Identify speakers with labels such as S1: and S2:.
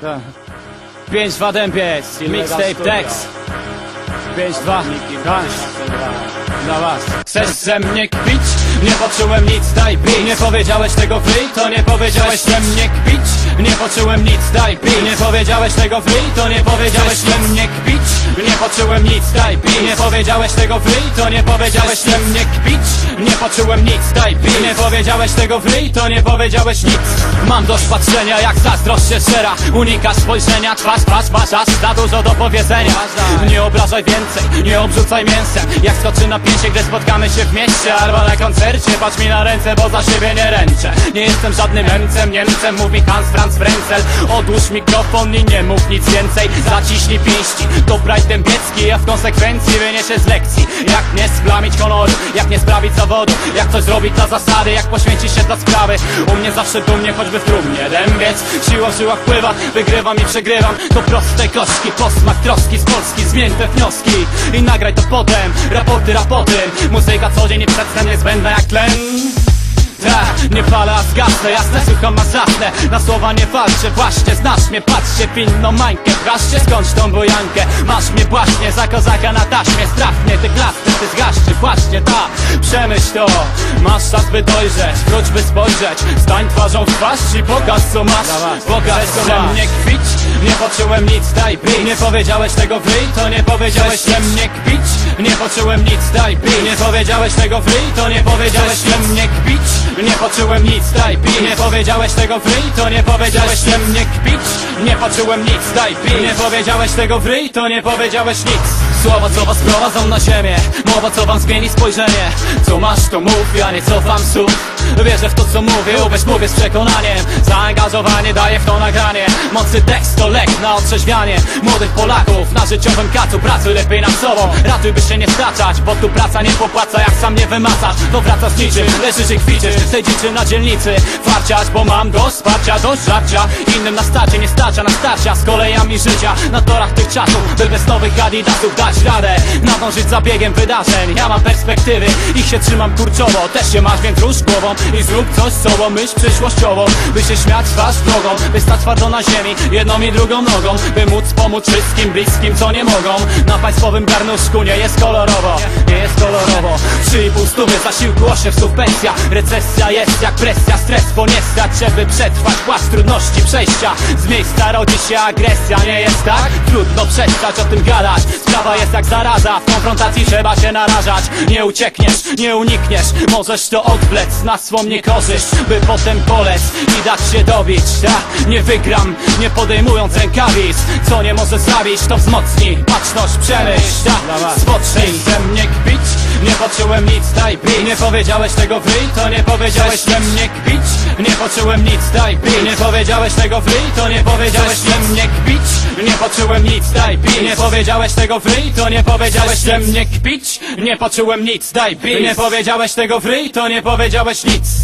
S1: Tak. 5-2 dębiec, mixtape Dex. 5-2, tak, dla was. Chcesz ze mnie kpić? Nie poczułem nic, daj bić Nie powiedziałeś tego free, to nie powiedziałeś ze mnie kpić Nie poczułem nic, daj Nie powiedziałeś tego free, to nie powiedziałeś ze mnie kpić. Nie poczułem nic, daj Nie powiedziałeś tego free, to nie powiedziałeś ze mnie kpić. Nie poczułem nic, daj Nie powiedziałeś tego free, to nie powiedziałeś nic. Mam dość patrzenia, jak zazdrość się szera Unikasz spojrzenia, twarz, twarz, twarz Aż za dużo do powiedzenia. Nie obrażaj więcej, nie obrzucaj mięsem. Jak skoczy na pięcie, gdy spotkamy się w mieście? Albo na koncercie, patrz mi na ręce, bo za siebie nie ręczę. Nie jestem żadnym Niemcem, Niemcem Mówi Hans Franz Frenzel Odłóż mikrofon i nie mów nic więcej. Zaciśnij pięści, to Bright Dębiecki A w konsekwencji wyniesie z lekcji. Jak nie splamić honoru, jak nie sprawić zawodu Jak coś zrobić dla zasady, jak poświęcić się dla sprawy. U mnie zawsze dumnie, choćby w trumnie Dębiec, siła w żyłach pływa Wygrywam i przegrywam, to proste kośki Posmak troski z Polski, zmień te wnioski I nagraj to potem, raporty rapotem Muzyka i przed snem niezbędna jak tlen nie palę, a zgasnę, jasne, słucham, a zasnę Na słowa nie walczę, właśnie, znasz mnie Patrzcie w inną mańkę, wraszcie, skądś tą bojankę. Masz mnie właśnie, za kozaka na taśmie Strach mnie, ty klasy, ty zgaszczy, właśnie ta. Przemyśl to, masz czas by dojrzeć Wróć by spojrzeć, stań twarzą w twarz I pokaż co masz, pokaż co masz. mnie kpić, nie poczułem nic, daj bić Nie powiedziałeś tego free, to nie powiedziałeś ze mnie kpić. Nie poczułem nic, daj bić Nie powiedziałeś tego free, to nie powiedziałeś ze mnie kpić Nie poczułem nic, daj bić Nie powiedziałeś tego free, to nie powiedziałeś ze mnie kpić. Nie poczułem nic, daj bić Nie powiedziałeś tego free, to nie powiedziałeś nic. Słowa co was prowadzą na ziemię Mowa co wam zmieni spojrzenie. Co masz to mów, ja nie cofam słów Wierzę w to co mówię, uwierz mówię z przekonaniem. Zaangażowanie daje w to nagranie. Mocy tekst to lek na otrzeźwianie. Młodych Polaków na życiowym kacu Pracuj lepiej nad sobą, ratuj by się nie straczać Bo tu praca nie popłaca, jak sam nie wymacasz. To wraca z niczym, leżysz i kwiczysz Tej dziczy na dzielnicy, farciać Bo mam do wsparcia, do żarcia. Innym na starcie nie starcza, na starcia Z kolejami życia, na torach tych czasów By bez nowych adidasów dać radę. Nadążyć za biegiem wydarzeń. Ja mam perspektywy, ich się trzymam kurczowo. Też się masz, więc rusz głową I zrób coś sobą, myśl przyszłościowo. By się śmiać twarz drogą By stać twardo na ziemi, jedną i drugą nogą. By móc pomóc wszystkim bliskim, co nie mogą. Na państwowym garnuszku nie jest kolorowo Nie jest kolorowo. Trzy i pół stówy zasiłku, oszewców pensja. Recesja jest jak presja, stres po nie stać Żeby przetrwać płaszcz trudności przejścia. Z miejsca rodzi się agresja, nie jest tak? Trudno przestać o tym gadać. Sprawa jest jak zaraza, w konfrontacji trzeba się narażać. Nie uciekniesz, nie unikniesz Możesz to odwlec na swą niekorzyść By potem polec i dać się dobić Ta, nie wygram, nie podejmując rękawic. Co nie może zabić, to wzmocni Baczność, przemyśl, ta, spocznij ze mnie kpić. Nie poczułem nic, daj bić Nie powiedziałeś tego free, to nie powiedziałeś ze mnie kpić. Nie poczułem nic, daj bić Nie powiedziałeś tego free, to nie powiedziałeś poczułem nic, daj bić Nie powiedziałeś tego free, to nie powiedziałeś ze mnie kpić. Nie poczułem nic, daj bić Nie powiedziałeś tego free, to nie powiedziałeś nic